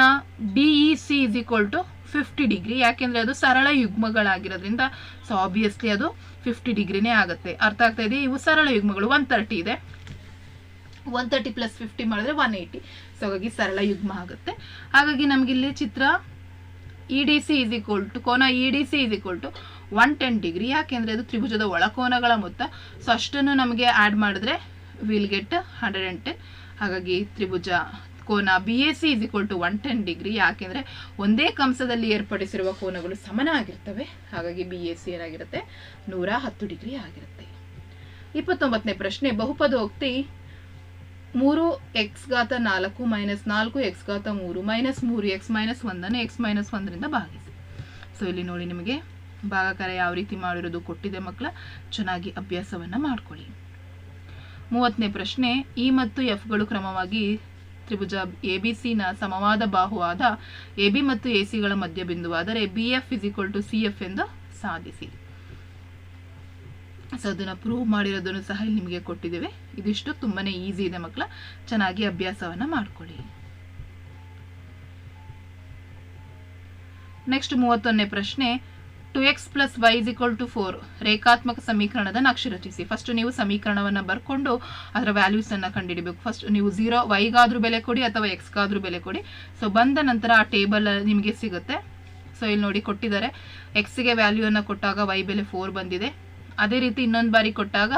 D E C is equal to fifty degree ಯಾಕೆಂದರೆ ಅದು ಸರಳ ಯುಗ್ಮಗಳಾಗಿರೋದ್ರಿಂದ ಸೊ ಆಬ್ವಿಯಸ್ಲಿ ಅದು ಫಿಫ್ಟಿ ಡಿಗ್ರಿನೇ ಆಗುತ್ತೆ. ಅರ್ಥ ಆಗ್ತಾ ಇದೆ ಇವು ಸರಳ ಯುಗ್ಮಗಳು ಒನ್ ತರ್ಟಿ ಇದೆ. ಒನ್ ತರ್ಟಿ ಪ್ಲಸ್ ಫಿಫ್ಟಿ ಮಾಡಿದ್ರೆ ಒನ್ ಏಯ್ಟಿ ಸೊ ಹಾಗಾಗಿ ಸರಳ ಯುಗ್ಮ ಆಗುತ್ತೆ. ಹಾಗಾಗಿ ನಮಗಿಲ್ಲಿ ಚಿತ್ರ E D C is equal to ಕೋನ E D C is equal to one ten degree ಯಾಕೆಂದರೆ ಅದು ತ್ರಿಭುಜದ ಒಳಕೋನಗಳ ಮೊತ್ತ. ಸೊ ಅಷ್ಟನ್ನು ನಮಗೆ ಆ್ಯಡ್ ಮಾಡಿದ್ರೆ will get hundred and ten ಹಾಗಾಗಿ ತ್ರಿಭುಜ ಕೋನ B A C is equal to one ten degree ಯಾಕೆಂದರೆ ಒಂದೇ ಕಂಸದಲ್ಲಿ ಏರ್ಪಡಿಸಿರುವ ಕೋನಗಳು ಸಮನಾಗಿರ್ತವೆ. ಹಾಗಾಗಿ ಬಿ ಎ ಸಿ ಏನಾಗಿರುತ್ತೆ? ನೂರ ಹತ್ತು ಡಿಗ್ರಿ ಆಗಿರುತ್ತೆ. ಇಪ್ಪತ್ತೊಂಬತ್ತನೇ ಪ್ರಶ್ನೆ, ಬಹುಪದೋಕ್ತಿ ಮೂರು ಎಕ್ಸ್ ಘಾತ ನಾಲ್ಕು ಮೈನಸ್ ನಾಲ್ಕು ಎಕ್ಸ್ ಘಾತ ಮೂರು ಮೈನಸ್ ಮೂರು ಎಕ್ಸ್ ಮೈನಸ್ ಒಂದನ್ನು ಎಕ್ಸ್ ಮೈನಸ್ ಒಂದರಿಂದ ಭಾಗಿಸಿ. ಸೊ ಇಲ್ಲಿ ನೋಡಿ ನಿಮಗೆ ಭಾಗಾಕಾರ ಯಾವ ರೀತಿ ಮಾಡಿರೋದು ಕೊಟ್ಟಿದೆ ಮಕ್ಕಳ. ಚೆನ್ನಾಗಿ ಅಭ್ಯಾಸವನ್ನು ಮಾಡ್ಕೊಳ್ಳಿ. ಮೂವತ್ತನೇ ಪ್ರಶ್ನೆ ಇ ಮತ್ತು ಎಫ್ಗಳು ಕ್ರಮವಾಗಿ ತ್ರಿಭುಜ ಎ ಬಿ ಸಿನ ಸಮವಾದ ಬಾಹುವಾದ ಎ ಬಿ ಮತ್ತು ಎ ಸಿಗಳ ಮಧ್ಯಬಿಂದುವಾದರೆ B F is two C F ಎಂದು ಸಾಧಿಸಿ. ಸೊ ಅದನ್ನು ಪ್ರೂವ್ ಮಾಡಿರೋದನ್ನು ಸಹ ಇಲ್ಲಿ ನಿಮಗೆ ಕೊಟ್ಟಿದ್ದೇವೆ. ಇದಿಷ್ಟು. ತುಂಬಾನೇ ಈಸಿ ಇದೆ ಮಕ್ಕಳ. ಚೆನ್ನಾಗಿ ಅಭ್ಯಾಸವನ್ನ ಮಾಡ್ಕೊಳ್ಳಿ. ನೆಕ್ಸ್ಟ್ ಮೂವತ್ತೊಂದನೇ ಪ್ರಶ್ನೆ. Two x plus y is equal to four ರೇಖಾತ್ಮಕ ಸಮೀಕರಣದ ನಕ್ಷೆ ರಚಿಸಿ. ಫಸ್ಟ್ ನೀವು ಸಮೀಕರಣವನ್ನು ಬರ್ಕೊಂಡು ಅದರ ವ್ಯಾಲ್ಯೂಸನ್ನು ಕಂಡುಹಿಡಬೇಕು. ಫಸ್ಟ್ ನೀವು ಝೀರೋ ವೈಗಾದ್ರೂ ಬೆಲೆ ಕೊಡಿ ಅಥವಾ ಎಕ್ಸ್ಗಾದ್ರೂ ಬೆಲೆ ಕೊಡಿ. ಸೊ ಬಂದ ನಂತರ ಆ ಟೇಬಲ್ ನಿಮಗೆ ಸಿಗುತ್ತೆ. ಸೊ ಇಲ್ಲಿ ನೋಡಿ ಕೊಟ್ಟಿದ್ದಾರೆ. ಎಕ್ಸ್ಗೆ ವ್ಯಾಲ್ಯೂವನ್ನು ಕೊಟ್ಟಾಗ ವೈ ಬೆಲೆ ಫೋರ್ ಬಂದಿದೆ. ಅದೇ ರೀತಿ ಇನ್ನೊಂದು ಬಾರಿ ಕೊಟ್ಟಾಗ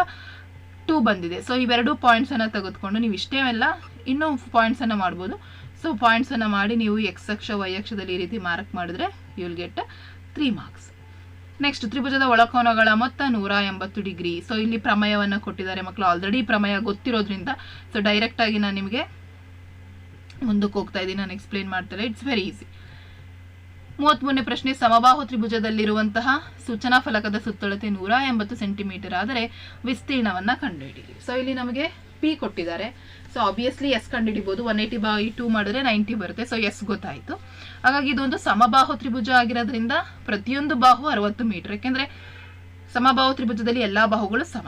ಟೂ ಬಂದಿದೆ. ಸೊ ಇವೆರಡು ಪಾಯಿಂಟ್ಸನ್ನು ತೆಗೆದುಕೊಂಡು ನೀವು ಇಷ್ಟೇ ಎಲ್ಲ ಇನ್ನೂ ಪಾಯಿಂಟ್ಸನ್ನು ಮಾಡ್ಬೋದು. ಸೊ ಪಾಯಿಂಟ್ಸನ್ನು ಮಾಡಿ ನೀವು ಎಕ್ಸ್ ಅಕ್ಷ ವೈ ಅಕ್ಷದಲ್ಲಿ ಈ ರೀತಿ ಮಾರ್ಕ್ ಮಾಡಿದ್ರೆ you will get three marks next ತ್ರಿಭುಜದ ಒಳಕೋನಗಳ ಮೊತ್ತ ನೂರ ಎಂಬತ್ತು ಡಿಗ್ರಿ. ಸೊ ಇಲ್ಲಿ ಪ್ರಮೇಯವನ್ನು ಕೊಟ್ಟಿದ್ದಾರೆ ಮಕ್ಕಳು. ಆಲ್ರೆಡಿ ಪ್ರಮೇಯ ಗೊತ್ತಿರೋದ್ರಿಂದ ಸೊ ಡೈರೆಕ್ಟಾಗಿ ನಾನು ನಿಮಗೆ ಮುಂದಕ್ಕೆ ಹೋಗ್ತಾ ಇದ್ದೀನಿ. ನಾನು ಎಕ್ಸ್ಪ್ಲೇನ್ ಮಾಡ್ತಾರೆ ಇಟ್ಸ್ ವೆರಿ ಈಸಿ ಮೂವತ್ಮೂರನೇ ಪ್ರಶ್ನೆ, ಸಮಬಾಹು ತ್ರಿಭುಜದಲ್ಲಿರುವಂತಹ ಸೂಚನಾ ಫಲಕದ ಸುತ್ತಳತೆ ನೂರ ಎಂಬತ್ತು ಸೆಂಟಿಮೀಟರ್ ಆದರೆ ವಿಸ್ತೀರ್ಣವನ್ನ ಕಂಡುಹಿಡಿಯಿರಿ. ಸೊ ಇಲ್ಲಿ ನಮಗೆ ಪಿ ಕೊಟ್ಟಿದ್ದಾರೆ. ಸೊ ಆಬ್ವಿಯಸ್ಲಿ ಎಸ್ ಕಂಡುಹಿಡಿಬೋದು. ಒನ್ ಏಯ್ಟಿ ಬೈ ಟೂ ಮಾಡಿದ್ರೆ ನೈಂಟಿ ಬರುತ್ತೆ. ಸೊ ಎಸ್ ಗೊತ್ತಾಯಿತು. ಹಾಗಾಗಿ ಇದೊಂದು ಸಮಬಾಹು ತ್ರಿಭುಜ ಆಗಿರೋದ್ರಿಂದ ಪ್ರತಿಯೊಂದು ಬಾಹು ಅರವತ್ತು ಮೀಟರ್. ಯಾಕೆಂದ್ರೆ ಸಮಬಾಹು ತ್ರಿಭುಜದಲ್ಲಿ ಎಲ್ಲಾ ಬಾಹುಗಳು ಸಮ.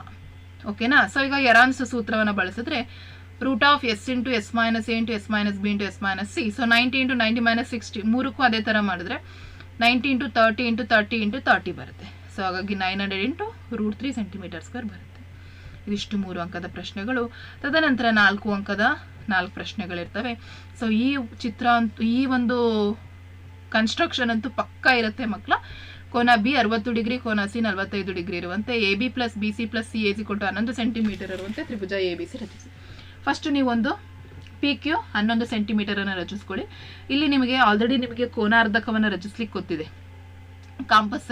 ಓಕೆನಾ? ಸೊ ಈಗ ಎರಾನ್ಸ್ ಸೂತ್ರವನ್ನು ಬಳಸಿದ್ರೆ root of s into s minus a into s minus b into s minus c so ninety into ninety minus sixty ಮೂರಕ್ಕೂ ಅದೇ ಥರ ಮಾಡಿದ್ರೆ ninety into thirty into thirty into thirty ಬರುತ್ತೆ. ಸೊ ಹಾಗಾಗಿ nine hundred into root three centimetre square ಬರುತ್ತೆ. ಇದಿಷ್ಟು ಮೂರು ಅಂಕದ ಪ್ರಶ್ನೆಗಳು. ತದನಂತರ ನಾಲ್ಕು ಅಂಕದ ನಾಲ್ಕು ಪ್ರಶ್ನೆಗಳಿರ್ತವೆ. ಸೊ ಈ ಚಿತ್ರ, ಈ ಒಂದು ಕನ್ಸ್ಟ್ರಕ್ಷನ್ ಅಂತೂ ಪಕ್ಕಾ ಇರುತ್ತೆ ಮಕ್ಕಳ ಕೋನ ಬಿ ಅರವತ್ತು ಡಿಗ್ರಿ, ಕೋನ ಸಿ ನಲವತ್ತೈದು ಡಿಗ್ರಿ ಇರುವಂತೆ. A B plus B C plus C AC ಕೊಟ್ಟು ಹನ್ನೊಂದು ಸೆಂಟಿಮೀಟರ್ ಇರುವಂತೆ ತ್ರಿಭುಜ ಎ ಬಿ ಸಿ ರಚಿಸಿ. ಫಸ್ಟ್ ನೀವೊಂದು ಪಿ ಕ್ಯೂ ಹನ್ನೊಂದು ಸೆಂಟಿಮೀಟರನ್ನು ರಚಿಸ್ಕೊಳ್ಳಿ. ಇಲ್ಲಿ ನಿಮಗೆ ಆಲ್ರೆಡಿ ನಿಮಗೆ ಕೋನಾರ್ಧಕವನ್ನು ರಚಿಸ್ಲಿಕ್ಕೆ ಗೊತ್ತಿದೆ. ಕಾಂಪಸ್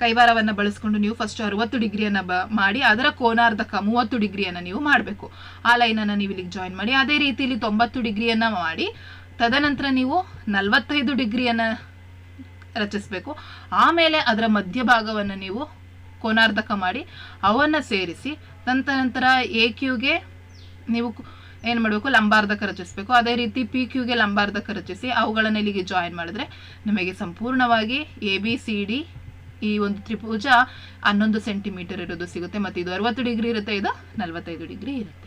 ಕೈವಾರವನ್ನು ಬಳಸ್ಕೊಂಡು ನೀವು ಫಸ್ಟ್ ಅರವತ್ತು ಡಿಗ್ರಿಯನ್ನು ಬ ಮಾಡಿ, ಅದರ ಕೋನಾರ್ಧಕ ಮೂವತ್ತು ಡಿಗ್ರಿಯನ್ನು ನೀವು ಮಾಡಬೇಕು. ಆ ಲೈನನ್ನು ನೀವು ಇಲ್ಲಿಗೆ ಜಾಯಿನ್ ಮಾಡಿ. ಅದೇ ರೀತಿಯಲ್ಲಿ ತೊಂಬತ್ತು ಡಿಗ್ರಿಯನ್ನು ಮಾಡಿ. ತದನಂತರ ನೀವು ನಲವತ್ತೈದು ಡಿಗ್ರಿಯನ್ನು ರಚಿಸಬೇಕು. ಆಮೇಲೆ ಅದರ ಮಧ್ಯಭಾಗವನ್ನು ನೀವು ಕೋನಾರ್ಧಕ ಮಾಡಿ ಅವನ್ನು ಸೇರಿಸಿ ನಂತರ ಎ ಕ್ಯೂಗೆ ನೀವು ಏನು ಮಾಡಬೇಕು? ಲಂಬಾರ್ಧಕ ರಚಿಸಬೇಕು. ಅದೇ ರೀತಿ ಪಿ ಕ್ಯೂಗೆ ಲಂಬಾರ್ಧಕ ರಚಿಸಿ ಅವುಗಳನ್ನು ಇಲ್ಲಿಗೆ ಜಾಯಿನ್ ಮಾಡಿದ್ರೆ ನಿಮಗೆ ಸಂಪೂರ್ಣವಾಗಿ ಎ ಬಿ ಸಿ ಡಿ ಈ ಒಂದು ತ್ರಿಭುಜ ಹನ್ನೊಂದು ಸೆಂಟಿಮೀಟರ್ ಇರೋದು ಸಿಗುತ್ತೆ. ಮತ್ತು ಇದು ಅರವತ್ತು ಡಿಗ್ರಿ ಇರುತ್ತೆ. ಇದು ನಲವತ್ತೈದು ಡಿಗ್ರಿ ಇರುತ್ತೆ.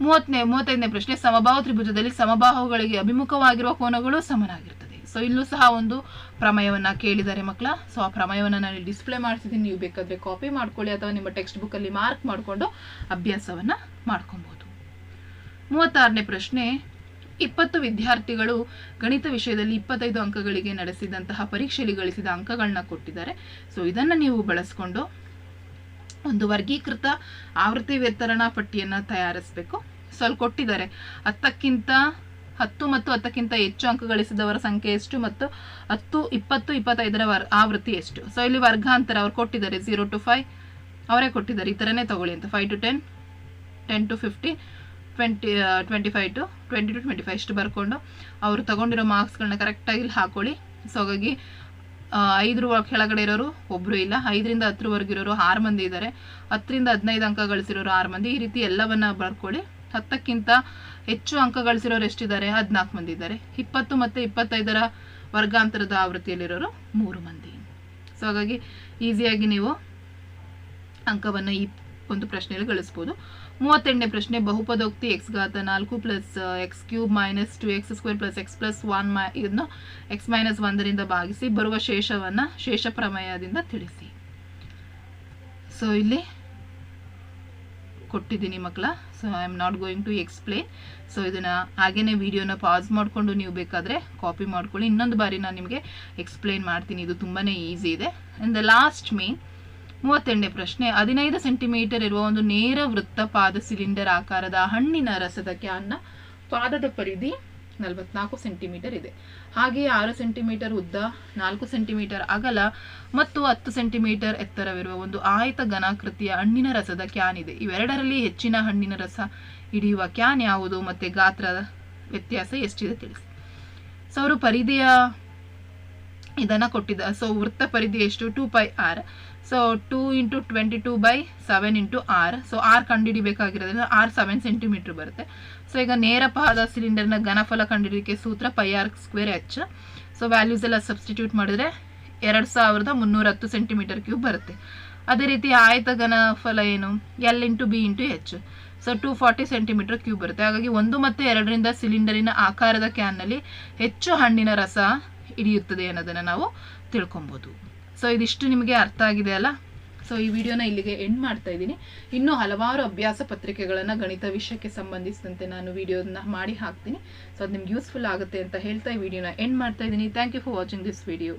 ಮೂವತ್ತನೇ, ಮೂವತ್ತೈದನೇ ಪ್ರಶ್ನೆ ಸಮಬಾಹು ತ್ರಿಭುಜದಲ್ಲಿ ಸಮಬಾಹುಗಳಿಗೆ ಅಭಿಮುಖವಾಗಿರುವ ಕೋನಗಳು ಸಮನಾಗಿರ್ತದೆ. ಸೊ ಇಲ್ಲೂ ಸಹ ಒಂದು ಪ್ರಮೇಯವನ್ನ ಕೇಳಿದ್ದಾರೆ ಮಕ್ಕಳ. ಸೊ ಆ ಪ್ರಮೇಯವನ್ನು ನಾನು ಡಿಸ್ಪ್ಲೇ ಮಾಡ್ತಿದ್ದೀನಿ. ನೀವು ಬೇಕಾದರೆ ಕಾಪಿ ಮಾಡ್ಕೊಳ್ಳಿ ಅಥವಾ ನಿಮ್ಮ ಟೆಕ್ಸ್ಟ್ ಬುಕ್ಕಲ್ಲಿ ಮಾರ್ಕ್ ಮಾಡಿಕೊಂಡು ಅಭ್ಯಾಸವನ್ನು ಮಾಡ್ಕೊಬೋದು. ಮೂವತ್ತಾರನೇ ಪ್ರಶ್ನೆ, ಇಪ್ಪತ್ತು ವಿದ್ಯಾರ್ಥಿಗಳು ಗಣಿತ ವಿಷಯದಲ್ಲಿ ಇಪ್ಪತ್ತೈದು ಅಂಕಗಳಿಗೆ ನಡೆಸಿದಂತಹ ಪರೀಕ್ಷೆಯಲ್ಲಿ ಗಳಿಸಿದ ಅಂಕಗಳನ್ನ ಕೊಟ್ಟಿದ್ದಾರೆ. ಸೊ ಇದನ್ನು ನೀವು ಬಳಸ್ಕೊಂಡು ಒಂದು ವರ್ಗೀಕೃತ ಆವೃತ್ತಿ ವಿತರಣಾ ಪಟ್ಟಿಯನ್ನು ತಯಾರಿಸಬೇಕು. ಸೊ ಅಲ್ಲಿ ಕೊಟ್ಟಿದ್ದಾರೆ. ಹತ್ತಕ್ಕಿಂತ ಹತ್ತು ಮತ್ತು ಹತ್ತಕ್ಕಿಂತ ಹೆಚ್ಚು ಅಂಕ ಗಳಿಸಿದವರ ಸಂಖ್ಯೆ ಎಷ್ಟು ಮತ್ತು ಹತ್ತು, ಇಪ್ಪತ್ತು, ಇಪ್ಪತ್ತೈದರ ವರ್, ಆವೃತ್ತಿ ಎಷ್ಟು? ಸೊ ಇಲ್ಲಿ ವರ್ಗಾಂತರ ಅವ್ರು ಕೊಟ್ಟಿದ್ದಾರೆ. ಝೀರೋ ಟು ಫೈವ್ ಅವರೇ ಕೊಟ್ಟಿದ್ದಾರೆ. ಈ ಥರನೇ ತಗೊಳ್ಳಿ ಅಂತ. Five to ten ten to fifty twenty twenty five to twenty to twenty five ಇಷ್ಟು ಬರ್ಕೊಂಡು ಅವರು ತಗೊಂಡಿರೋ ಮಾರ್ಕ್ಸ್ಗಳನ್ನ ಕರೆಕ್ಟಾಗಿ ಇಲ್ಲಿ ಹಾಕೊಳ್ಳಿ. ಸೊ ಹಾಗಾಗಿ ಐದರ ಕೆಳಗಡೆ ಇರೋರು ಒಬ್ಬರು ಇಲ್ಲ. ಐದರಿಂದ ಹತ್ತರವರೆಗೆ ಇರೋರು ಆರು ಮಂದಿ ಇದ್ದಾರೆ. ಹತ್ತರಿಂದ ಹದಿನೈದು ಅಂಕ ಗಳಿಸಿರೋರು ಆರು ಮಂದಿ. ಈ ರೀತಿ ಎಲ್ಲವನ್ನ ಬರ್ಕೊಳ್ಳಿ. ಹತ್ತಕ್ಕಿಂತ ಹೆಚ್ಚು ಅಂಕ ಗಳಿಸಿರೋರು ಎಷ್ಟಿದ್ದಾರೆ? ಹದಿನಾಲ್ಕು ಮಂದಿ ಇದ್ದಾರೆ. ಇಪ್ಪತ್ತು ಮತ್ತು ಇಪ್ಪತ್ತೈದರ ವರ್ಗಾಂತರದ ಆವೃತ್ತಿಯಲ್ಲಿರೋರು ಮೂರು ಮಂದಿ. ಸೊ ಹಾಗಾಗಿ ಈಸಿಯಾಗಿ ನೀವು ಅಂಕವನ್ನು ಈ ಒಂದು ಪ್ರಶ್ನೆಯಲ್ಲಿ ಗಳಿಸ್ಬೋದು. ಮೂವತ್ತೆಂಟನೇ ಪ್ರಶ್ನೆ, ಬಹುಪದೋಕ್ತಿ ಎಕ್ಸ್ ಘಾತ ನಾಲ್ಕು plus x cube minus two x square plus x plus one ಮೈ ಇದನ್ನು ಎಕ್ಸ್ ಮೈನಸ್ ಒಂದರಿಂದ ಭಾಗಿಸಿ ಬರುವ ಶೇಷವನ್ನು ಶೇಷ ಪ್ರಮೇಯದಿಂದ ತಿಳಿಸಿ. ಸೊ ಇಲ್ಲಿ ಕೊಟ್ಟಿದ್ದೀನಿ ಮಕ್ಕಳ. So I am not going to explain so ಇದನ್ನು ಹಾಗೇನೆ ವಿಡಿಯೋನ ಪಾಸ್ ಮಾಡಿಕೊಂಡು ನೀವು ಬೇಕಾದರೆ ಕಾಪಿ ಮಾಡ್ಕೊಳ್ಳಿ. ಇನ್ನೊಂದು ಬಾರಿ ನಾನು ನಿಮಗೆ ಎಕ್ಸ್ಪ್ಲೇನ್ ಮಾಡ್ತೀನಿ. ಇದು ತುಂಬಾ ಈಸಿ ಇದೆ. ಆ್ಯಂಡ್ ದ ಲಾಸ್ಟ್ ಮೇನ್ ಮೂವತ್ತೆರಡನೇ ಪ್ರಶ್ನೆ, ಹದಿನೈದು ಸೆಂಟಿಮೀಟರ್ ಇರುವ ಒಂದು ನೇರ ವೃತ್ತಪಾದ ಸಿಲಿಂಡರ್ ಆಕಾರದ ಹಣ್ಣಿನ ರಸದ ಕ್ಯಾನ್ನ ಪಾದದ ಪರಿಧಿ ನಲವತ್ನಾಲ್ಕು ಸೆಂಟಿಮೀಟರ್ ಇದೆ. ಹಾಗೆಯೇ ಆರು ಸೆಂಟಿಮೀಟರ್ ಉದ್ದ, ನಾಲ್ಕು ಸೆಂಟಿಮೀಟರ್ ಅಗಲ ಮತ್ತು ಹತ್ತು ಸೆಂಟಿಮೀಟರ್ ಎತ್ತರವಿರುವ ಒಂದು ಆಯತ ಘನಾಕೃತಿಯ ಹಣ್ಣಿನ ರಸದ ಕ್ಯಾನ್ ಇದೆ. ಇವೆರಡರಲ್ಲಿ ಹೆಚ್ಚಿನ ಹಣ್ಣಿನ ರಸ ಹಿಡಿಯುವ ಕ್ಯಾನ್ ಯಾವುದು ಮತ್ತು ಗಾತ್ರದ ವ್ಯತ್ಯಾಸ ಎಷ್ಟಿದೆ ತಿಳಿಸಿ. ಸೊ ಅವರು ಪರಿಧಿಯ ಇದನ್ನು ಕೊಟ್ಟಿದ್ದ. ಸೊ ವೃತ್ತ ಪರಿಧಿ ಎಷ್ಟು? Two pi r. So two into twenty two by seven into r so r ಕಂಡುಹಿಡಿಬೇಕಾಗಿರೋದ್ರಿಂದ R seven centimetre ಬರುತ್ತೆ. ಸೊ ಈಗ ನೇರ ಪಾದ ಸಿಲಿಂಡರ್ನ ಘನಫಲ ಕಂಡುಹಿಡಿಯೋಕ್ಕೆ ಸೂತ್ರ pi r square h so values ಎಲ್ಲ ಸಬ್ಸ್ಟಿಟ್ಯೂಟ್ ಮಾಡಿದ್ರೆ ಎರಡು ಸಾವಿರದ ಮುನ್ನೂರ ಹತ್ತು ಸೆಂಟಿಮೀಟರ್ ಕ್ಯೂಬ್ ಬರುತ್ತೆ. ಅದೇ ರೀತಿ ಆಯತ ಘನಫಲ ಏನು? L into b into h so two forty centimetre cube ಬರುತ್ತೆ. ಹಾಗಾಗಿ ಒಂದು ಮತ್ತು ಎರಡರಿಂದ ಸಿಲಿಂಡರಿನ ಆಕಾರದ ಕ್ಯಾನ್ನಲ್ಲಿ ಹೆಚ್ಚು ಹಣ್ಣಿನ ರಸ ಹಿಡಿಯುತ್ತದೆ ಅನ್ನೋದನ್ನು ನಾವು ತಿಳ್ಕೊಬೋದು. ಸೊ ಇದಿಷ್ಟು ನಿಮಗೆ ಅರ್ಥ ಆಗಿದೆ ಅಲ್ಲ? ಸೊ ಈ ವಿಡಿಯೋನ ಇಲ್ಲಿಗೆ ಎಂಡ್ ಮಾಡ್ತಾ ಇದ್ದೀನಿ. ಇನ್ನೂ ಹಲವಾರು ಅಭ್ಯಾಸ ಪತ್ರಿಕೆಗಳನ್ನು ಗಣಿತ ವಿಷಯಕ್ಕೆ ಸಂಬಂಧಿಸಿದಂತೆ ನಾನು ವಿಡಿಯೋನ ಮಾಡಿ ಹಾಕ್ತೀನಿ. ಸೊ ಅದು ನಿಮ್ಗೆ ಯೂಸ್ಫುಲ್ ಆಗುತ್ತೆ ಅಂತ ಹೇಳ್ತಾ ಈ ವಿಡಿಯೋನ ಎಂಡ್ ಮಾಡ್ತಾ ಇದ್ದೀನಿ. Thank you for watching this video